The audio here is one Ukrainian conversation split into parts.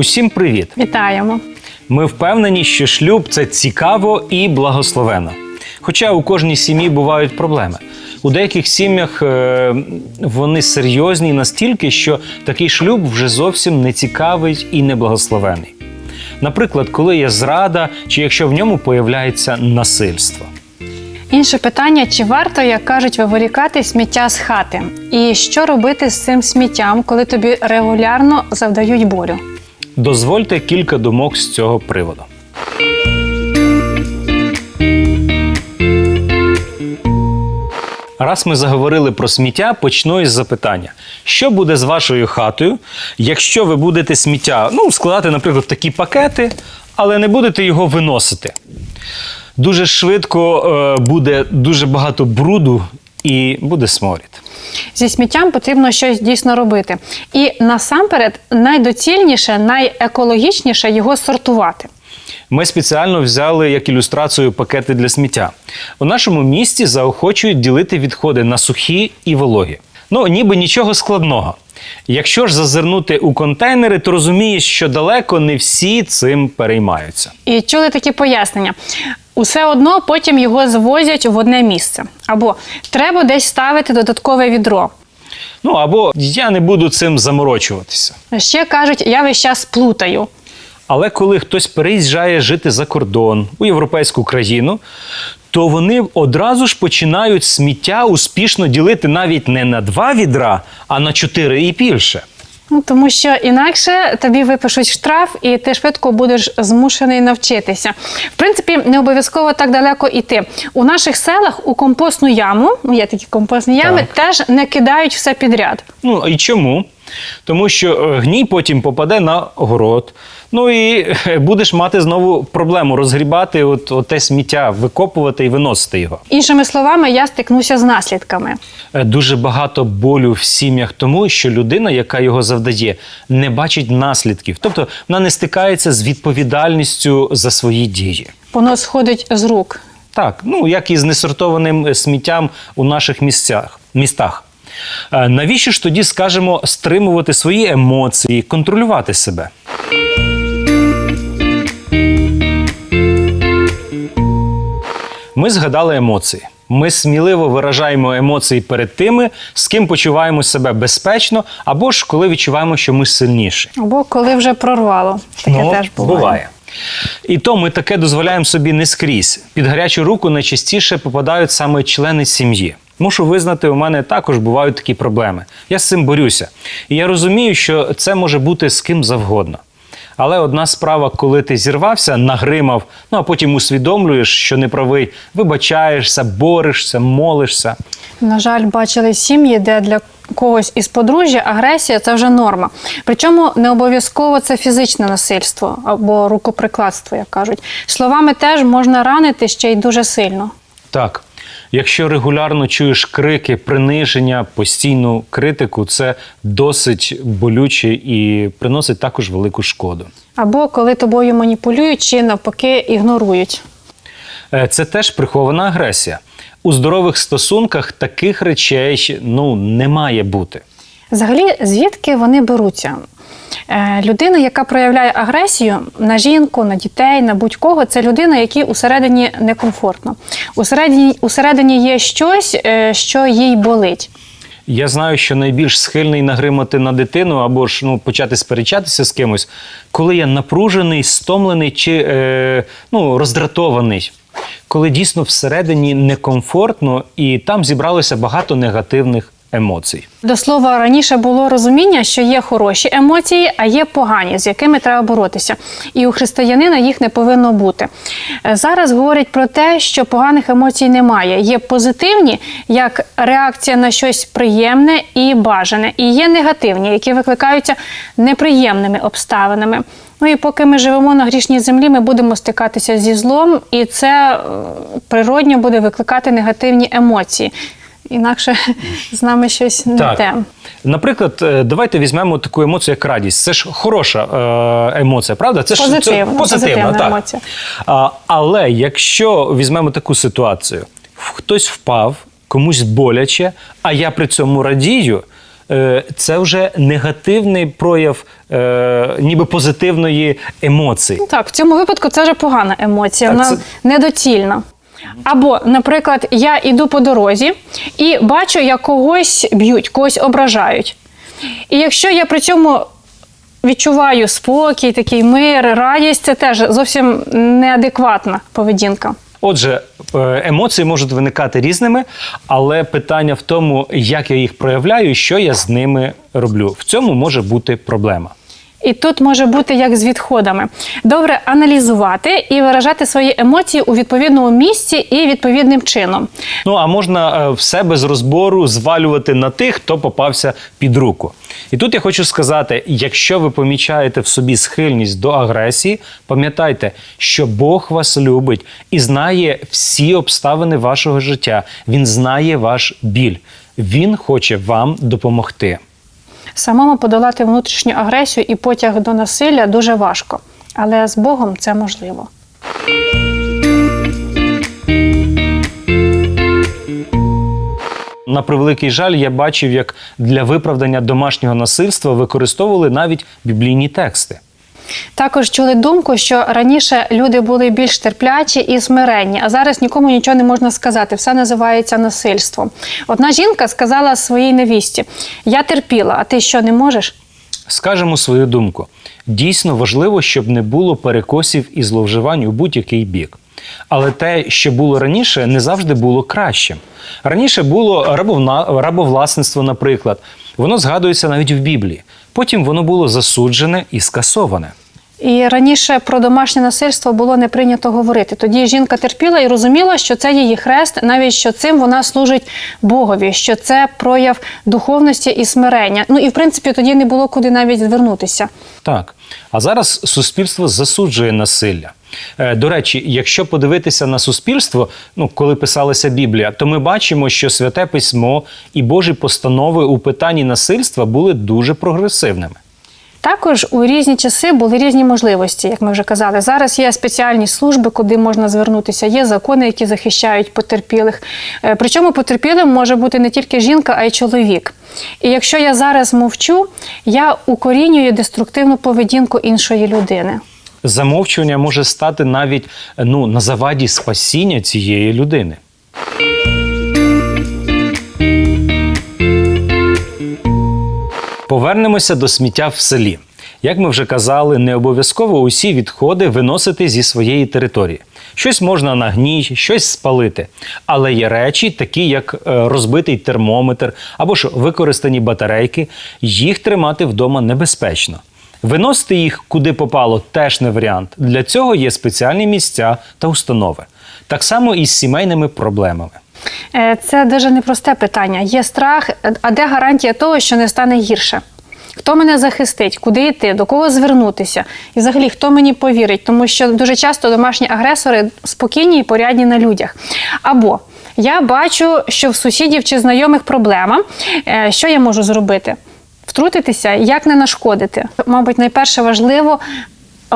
Усім привіт! Вітаємо. Ми впевнені, що шлюб це цікаво і благословенно. Хоча у кожній сім'ї бувають проблеми. У деяких сім'ях е, вони серйозні настільки, що такий шлюб вже зовсім не цікавий і не благословений. Наприклад, коли є зрада, чи якщо в ньому появляється насильство. Інше питання: чи варто, як кажуть, виволікати сміття з хати? І що робити з цим сміттям, коли тобі регулярно завдають болю? Дозвольте кілька думок з цього приводу. Раз ми заговорили про сміття, почну із запитання: що буде з вашою хатою, якщо ви будете сміття ну, складати, наприклад, такі пакети, але не будете його виносити? Дуже швидко е, буде дуже багато бруду і буде сморід. Зі сміттям потрібно щось дійсно робити. І насамперед найдоцільніше, найекологічніше його сортувати. Ми спеціально взяли як ілюстрацію пакети для сміття. У нашому місті заохочують ділити відходи на сухі і вологі. Ну, ніби нічого складного. Якщо ж зазирнути у контейнери, то розумієш, що далеко не всі цим переймаються. І чули такі пояснення. Усе одно потім його звозять в одне місце. Або треба десь ставити додаткове відро. Ну або я не буду цим заморочуватися. Ще кажуть, я весь час плутаю. Але коли хтось переїжджає жити за кордон у європейську країну, то вони одразу ж починають сміття успішно ділити навіть не на два відра, а на чотири і більше. Ну, тому що інакше тобі випишуть штраф, і ти швидко будеш змушений навчитися. В принципі, не обов'язково так далеко йти. У наших селах у компостну яму, ну є такі компостні ями, теж не кидають все підряд. Ну і чому? Тому що е, гній потім попаде на город. Ну і е, будеш мати знову проблему розгрібати от, от те сміття, викопувати і виносити його. Іншими словами, я стикнуся з наслідками. Е, Дуже багато болю в сім'ях тому, що людина, яка його завдає, не бачить наслідків. Тобто вона не стикається з відповідальністю за свої дії. Воно сходить з рук. Так, ну як і з несортованим сміттям у наших місцях, містах. Е, Навіщо ж тоді, скажемо, стримувати свої емоції, контролювати себе? Ми згадали емоції. Ми сміливо виражаємо емоції перед тими, з ким почуваємо себе безпечно, або ж коли відчуваємо, що ми сильніші. Або коли вже прорвало. Таке теж буває. І то ми таке дозволяємо собі не скрізь. Під гарячу руку найчастіше попадають саме члени сім'ї. Мушу визнати, у мене також бувають такі проблеми. Я з цим борюся. І я розумію, що це може бути з ким завгодно. Але одна справа, коли ти зірвався, нагримав, ну а потім усвідомлюєш, що не правий, вибачаєшся, борешся, молишся. На жаль, бачили сім'ї, де для когось із подружжя агресія це вже норма. Причому не обов'язково це фізичне насильство або рукоприкладство, як кажуть. Словами теж можна ранити ще й дуже сильно. Так, якщо регулярно чуєш крики, приниження, постійну критику, це досить болюче і приносить також велику шкоду. Або коли тобою маніпулюють чи навпаки ігнорують. Е, Це теж прихована агресія. У здорових стосунках таких речей ну, не має бути. Взагалі, звідки вони беруться? Е, Людина, яка проявляє агресію на жінку, на дітей, на будь-кого, це людина, якій усередині некомфортно. Усередині, усередині є щось, е, що їй болить. Я знаю, що найбільш схильний нагримати на дитину або ж ну, почати сперечатися з кимось, коли я напружений, стомлений чи е, ну, роздратований. Коли дійсно всередині некомфортно і там зібралося багато негативних емоцій. До слова, раніше було розуміння, що є хороші емоції, а є погані, з якими треба боротися. І у християнина їх не повинно бути. Е, Зараз говорять про те, що поганих емоцій немає. Є позитивні, як реакція на щось приємне і бажане, і є негативні, які викликаються неприємними обставинами. Ну і поки ми живемо на грішній землі, ми будемо стикатися зі злом, і це е, природньо буде викликати негативні емоції. Інакше з нами щось не Так. те. Наприклад, е, давайте візьмемо таку емоцію, як радість. Це ж хороша е, емоція, правда? Це ж Позитивна, це позитивна, позитивна так. емоція. А, але якщо візьмемо таку ситуацію, хтось впав, комусь боляче, а я при цьому радію, е, це вже негативний прояв е, ніби позитивної емоції. Так, в цьому випадку це вже погана емоція, Так, вона це- недоцільна. Або, наприклад, я йду по дорозі і бачу, як когось б'ють, когось ображають. І якщо я при цьому відчуваю спокій, такий мир, радість, це теж зовсім неадекватна поведінка. Отже, е, емоції можуть виникати різними, але питання в тому, як я їх проявляю і що я з ними роблю. В цьому може бути проблема. І тут може бути як з відходами. Добре аналізувати і виражати свої емоції у відповідному місці і відповідним чином. Ну а можна е, все без розбору звалювати на тих, хто попався під руку. І тут я хочу сказати: якщо ви помічаєте в собі схильність до агресії, пам'ятайте, що Бог вас любить і знає всі обставини вашого життя. Він знає ваш біль. Він хоче вам допомогти. Самому подолати внутрішню агресію і потяг до насилля дуже важко, але з Богом це можливо. На превеликий жаль, я бачив, як для виправдання домашнього насильства використовували навіть біблійні тексти. Також чули думку, що раніше люди були більш терплячі і смиренні, а зараз нікому нічого не можна сказати. Все називається насильством. Одна жінка сказала своїй невісті: Я терпіла, а ти що не можеш? Скажемо свою думку. Дійсно важливо, щоб не було перекосів і зловживань у будь-який бік. Але те, що було раніше, не завжди було кращим. Раніше було рабовласництво, наприклад. Воно згадується навіть в Біблії. Потім воно було засуджене і скасоване. І раніше про домашнє насильство було не прийнято говорити. Тоді жінка терпіла і розуміла, що це її хрест, навіть що цим вона служить Богові, що це прояв духовності і смирення. Ну і в принципі тоді не було куди навіть звернутися. Так. А зараз суспільство засуджує насилля. Е, До речі, якщо подивитися на суспільство, ну коли писалася Біблія, то ми бачимо, що святе письмо і Божі постанови у питанні насильства були дуже прогресивними. Також у різні часи були різні можливості, як ми вже казали. Зараз є спеціальні служби, куди можна звернутися. Є закони, які захищають потерпілих. Е, Причому потерпілим може бути не тільки жінка, а й чоловік. І якщо я зараз мовчу, я укорінюю деструктивну поведінку іншої людини. Замовчування може стати навіть ну на заваді спасіння цієї людини. Повернемося до сміття в селі. Як ми вже казали, не обов'язково усі відходи виносити зі своєї території. Щось можна на гній, щось спалити. Але є речі, такі як е, розбитий термометр або ж використані батарейки, їх тримати вдома небезпечно. Виносити їх куди попало теж не варіант. Для цього є спеціальні місця та установи. Так само і з сімейними проблемами. Е, Це дуже непросте питання. Є страх, а де гарантія того, що не стане гірше? Хто мене захистить, куди йти, до кого звернутися? І взагалі, хто мені повірить? Тому що дуже часто домашні агресори спокійні і порядні на людях. Або я бачу, що в сусідів чи знайомих проблема. Е, Що я можу зробити? Втрутитися, як не нашкодити? Мабуть, найперше важливо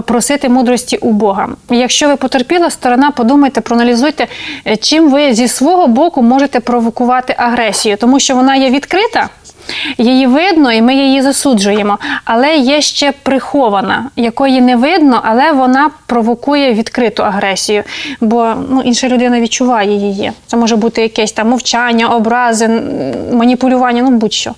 просити мудрості у Бога. Якщо ви потерпіла сторона, подумайте, проаналізуйте, е, чим ви зі свого боку можете провокувати агресію, тому що вона є відкрита. Її видно, і ми її засуджуємо, але є ще прихована, якої не видно, але вона провокує відкриту агресію, бо ну, інша людина відчуває її. Це може бути якесь там мовчання, образи, маніпулювання, ну будь-що.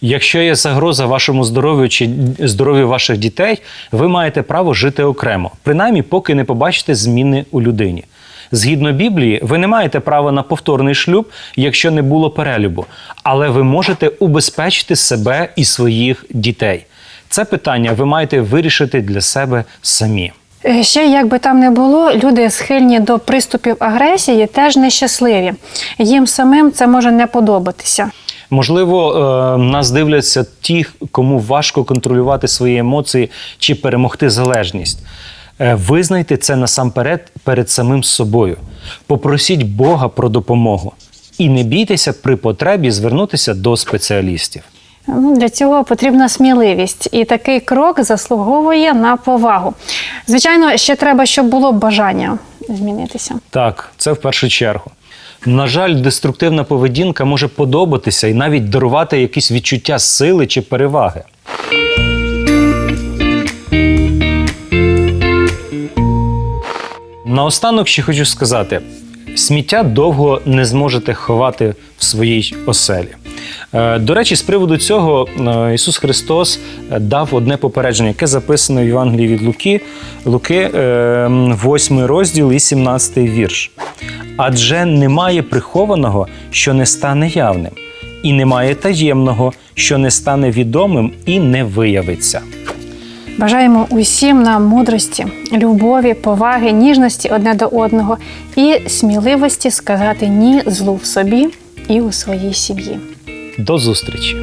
Якщо є загроза вашому здоров'ю чи здоров'ю ваших дітей, ви маєте право жити окремо, принаймні, поки не побачите зміни у людині. Згідно Біблії, ви не маєте права на повторний шлюб, якщо не було перелюбу, але ви можете убезпечити себе і своїх дітей. Це питання ви маєте вирішити для себе самі. Е, Ще як би там не було, люди схильні до приступів агресії теж нещасливі. Їм самим це може не подобатися. Можливо, е, нас дивляться ті, кому важко контролювати свої емоції чи перемогти залежність. Е, Визнайте це насамперед перед самим собою. Попросіть Бога про допомогу. І не бійтеся при потребі звернутися до спеціалістів. Ну, для цього потрібна сміливість, і такий крок заслуговує на повагу. Звичайно, ще треба, щоб було бажання. змінитися. Так, це в першу чергу. На жаль, деструктивна поведінка може подобатися і навіть дарувати якісь відчуття сили чи переваги. Наостанок ще хочу сказати: сміття довго не зможете ховати в своїй оселі. Е, До речі, з приводу цього е, Ісус Христос е, дав одне попередження, яке записано в Євангелії від Луки, Луки, 8 розділ і 17 вірш. Адже немає прихованого, що не стане явним, і немає таємного, що не стане відомим і не виявиться. Бажаємо усім нам мудрості, любові, поваги, ніжності одне до одного і сміливості сказати ні злу в собі і у своїй сім'ї. До зустрічі!